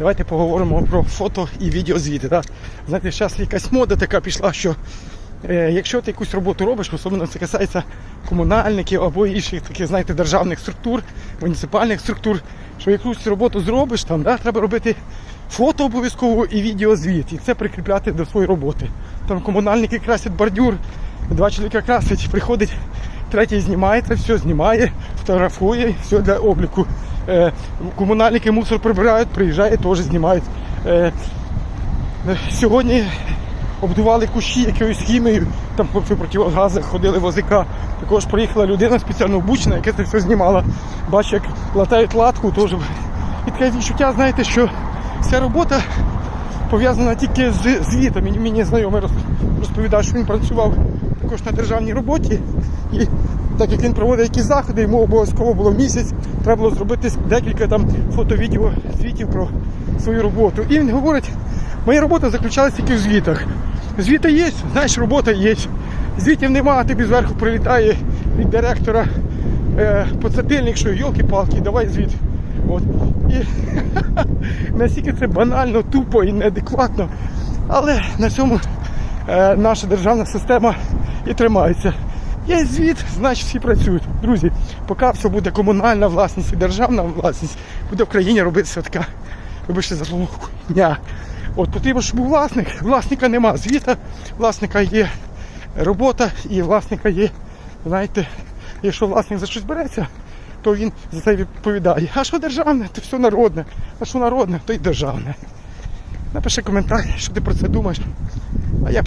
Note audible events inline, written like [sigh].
Давайте поговоримо про фото і відеозвіти. Да? Знаєте, зараз якась мода така пішла, що е, якщо ти якусь роботу робиш, особливо це касається комунальників або інших таких, знаєте, державних структур, муніципальних структур, що якусь роботу зробиш, там, да, треба робити фото обов'язково і відеозвіт, і це прикріпляти до своєї роботи. Там комунальники красять бордюр, два чоловіка красять, приходить, третій знімає це все, знімає, фотографує, все для обліку. Е, комунальники мусор прибирають, приїжджає, теж знімають. Е, сьогодні обдували кущі якоюсь хімією, там хлопці противогазах ходили в ОЗК. Також приїхала людина спеціально обучена, яка це все знімала. Бачу, як латають латку, теж. І таке відчуття, знаєте, що вся робота пов'язана тільки з звітом. Мені, знайомий роз- розповідав, що він працював також на державній роботі. І так як він проводить якісь заходи, йому обов'язково було місяць, треба було зробити декілька там фото-відео звітів про свою роботу. І він говорить, моя робота заключалася тільки в звітах. Звіти є, знаєш, робота є. Звітів нема, а тобі зверху прилітає від директора е, поцепильник, що йолки-палки, давай звіт. От. І [laughs] настільки це банально, тупо і неадекватно. Але на цьому е, наша державна система і тримається. Є звіт, значить всі працюють. Друзі, поки все буде комунальна власність і державна власність, буде в країні робитися така, вибачте за слово, хуйня. От потрібно, щоб був власник. Власника нема звіта, власника є робота і власника є, знаєте, якщо власник за щось береться, то він за це відповідає. А що державне, то все народне. А що народне, то й державне. Напиши коментар, що ти про це думаєш. А я